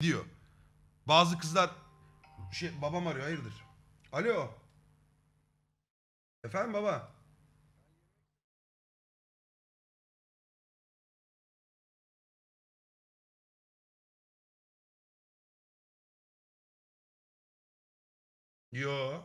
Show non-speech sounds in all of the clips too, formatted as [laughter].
diyor. Bazı kızlar şey babam arıyor hayırdır? Alo. Efendim baba. Yo.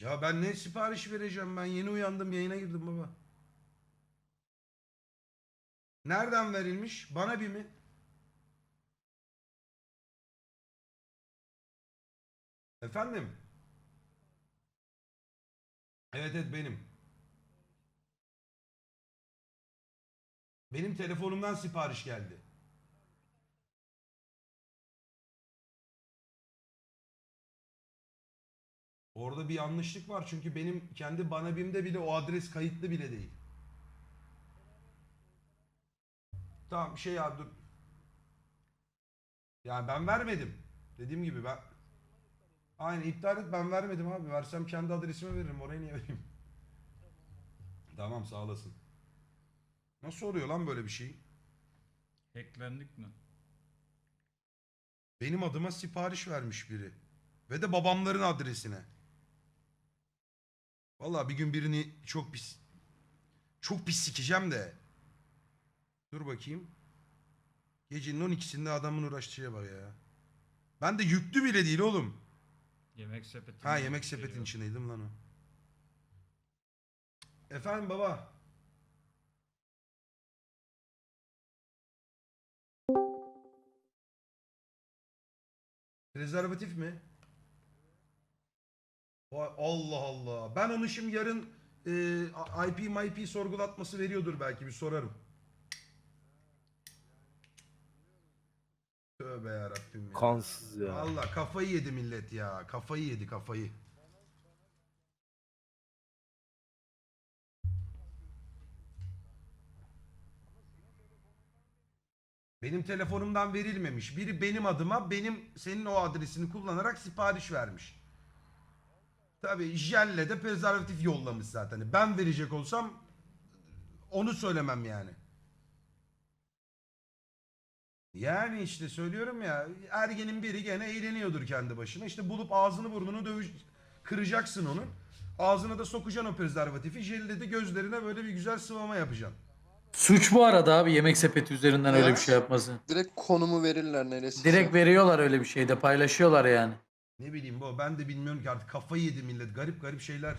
Ya ben ne sipariş vereceğim ben yeni uyandım yayına girdim baba. Nereden verilmiş? Bana bir mi? Efendim? Evet evet benim. Benim telefonumdan sipariş geldi. Orada bir yanlışlık var çünkü benim kendi bana bimde bile o adres kayıtlı bile değil. Tamam şey ya dur. Yani ben vermedim. Dediğim gibi ben Aynen iptal et ben vermedim abi. Versem kendi adresime veririm. Oraya niye vereyim? Tamam sağ olasın. Nasıl oluyor lan böyle bir şey? Hacklendik mi? Benim adıma sipariş vermiş biri. Ve de babamların adresine. Vallahi bir gün birini çok pis çok pis sikeceğim de. Dur bakayım. Gecenin 12'sinde adamın uğraştığı şeye bak ya. Ben de yüklü bile değil oğlum. Yemek sepeti. Ha yemek sepetin içindeydim lan o. Efendim baba. Rezervatif mi? Vay Allah Allah. Ben onu şimdi yarın e, IP MIP sorgulatması veriyordur belki bir sorarım. Tövbe yarabbim ya. Kansız ya. Valla kafayı yedi millet ya. Kafayı yedi kafayı. Benim telefonumdan verilmemiş. Biri benim adıma benim senin o adresini kullanarak sipariş vermiş. Tabii jelle de prezervatif yollamış zaten. Ben verecek olsam onu söylemem yani. Yani işte söylüyorum ya ergenin biri gene eğleniyordur kendi başına. İşte bulup ağzını burnunu dövüş kıracaksın onun. Ağzına da sokacaksın o prezervatifi. Jelle de gözlerine böyle bir güzel sıvama yapacaksın. Suç bu arada abi yemek sepeti üzerinden öyle bir şey yapması. Direkt konumu verirler neresi. Direkt veriyorlar öyle bir şeyde paylaşıyorlar yani. Ne bileyim bu ben de bilmiyorum ki artık kafayı yedi millet. Garip garip şeyler.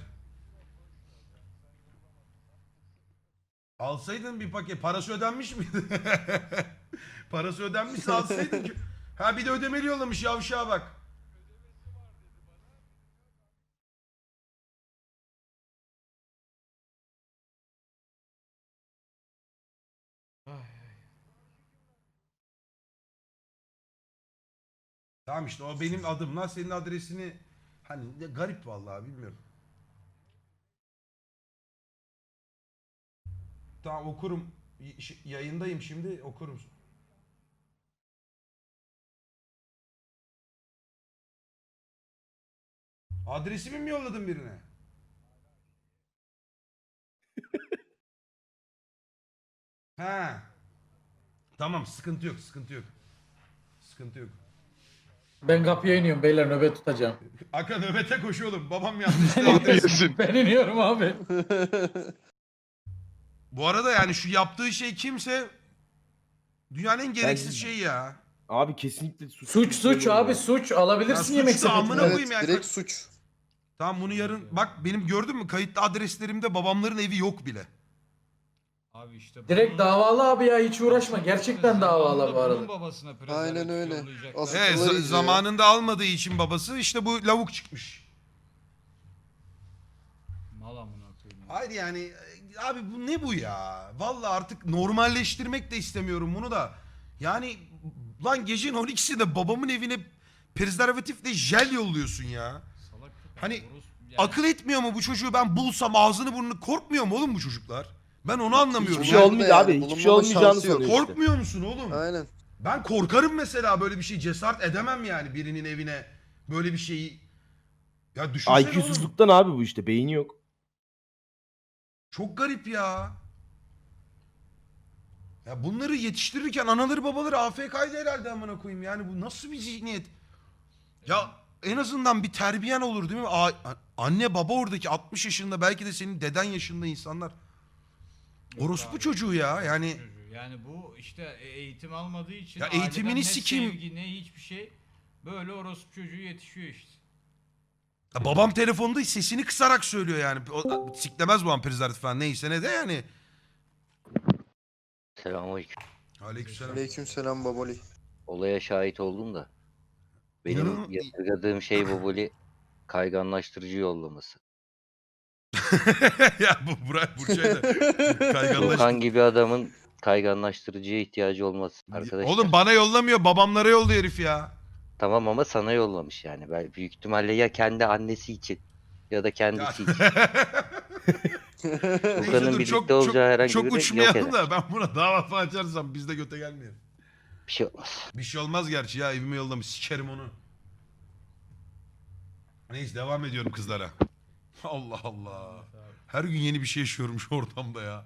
Alsaydın bir paket. Parası ödenmiş miydi? [laughs] Parası ödenmişse alsaydın ki. Ha bir de ödemeli yollamış yavşağa bak. Tamam işte o benim adımla senin adresini hani de garip vallahi bilmiyorum. Tamam okurum. Y- ş- Yayındayım şimdi okurum. Adresimi mi yolladın birine? [laughs] ha. Tamam sıkıntı yok sıkıntı yok. Sıkıntı yok. Ben kapıya iniyorum beyler nöbet tutacağım. Aka nöbete koş oğlum. Babam [laughs] yanlışlıkla adres. ben iniyorum abi. Bu arada yani şu yaptığı şey kimse dünyanın en gereksiz Ben- şeyi ya. Abi kesinlikle suç. Suç suç abi suç Ya alabilirsin suç yemek da amına Evet koyayım yani. direkt suç. Tamam bunu yarın bak benim gördün mü kayıtlı adreslerimde babamların evi yok bile. Abi işte Direkt davalı abi ya hiç uğraşma. Gerçekten davalı bu arada. babasına Aynen öyle. Asıl- Evet za- iyice. zamanında almadığı için babası işte bu lavuk çıkmış. Mal amına koyayım. ya. Hayır yani e, abi bu ne bu ya? Vallahi artık normalleştirmek de istemiyorum bunu da. Yani lan gecenin 12'sinde babamın evine prezervatifle jel yolluyorsun ya. Salak köpek, Hani orospu- yani Akıl etmiyor mu bu çocuğu ben bulsam ağzını burnunu korkmuyor mu oğlum bu çocuklar? Ben onu anlamıyorum. Hiçbir şey olmuyor Yani abi. Hiçbir şey bulunmama olmayacağını şansı yok. sanıyor işte. Korkmuyor musun oğlum? Aynen. Ben korkarım mesela böyle bir şey cesaret edemem yani birinin evine böyle bir şeyi. Ya düşünsene oğlum. IQ'suzluktan abi bu işte. Beyni yok. Çok garip ya. Ya bunları yetiştirirken anaları babaları AFK'ydı herhalde amına koyayım. Yani bu nasıl bir zihniyet? Ya en azından bir terbiyen olur değil mi? A- anne baba oradaki 60 yaşında belki de senin deden yaşında insanlar. Orospu çocuğu ya yani. Yani bu işte e- eğitim almadığı için Ya aileden eğitimini ne sikeyim. sevgi ne hiçbir şey böyle orospu çocuğu yetişiyor işte. Ya babam telefonda sesini kısarak söylüyor yani. O, siklemez bu prezervatif falan neyse ne de yani. Selamünaleyküm. Aleykümselam. Aleykümselam baboli. Olaya şahit oldum da. Benim İnanın- yadırgadığım şey Boboli kayganlaştırıcı yollaması. [laughs] ya bu Burak Burçay da gibi adamın kayganlaştırıcıya ihtiyacı olması arkadaşlar. Oğlum bana yollamıyor babamlara yolluyor herif ya. Tamam ama sana yollamış yani. Ben büyük ihtimalle ya kendi annesi için ya da kendisi için. [laughs] Neyse dur, birlikte olacağı herhangi çok biri yok uçmayalım eder. da ben buna dava falan açarsam biz de göte gelmeyelim. Bir şey olmaz. Bir şey olmaz gerçi ya evime yollamış sikerim onu. Neyse devam ediyorum kızlara. [laughs] Allah Allah. Her gün yeni bir şey yaşıyorum şu ortamda ya.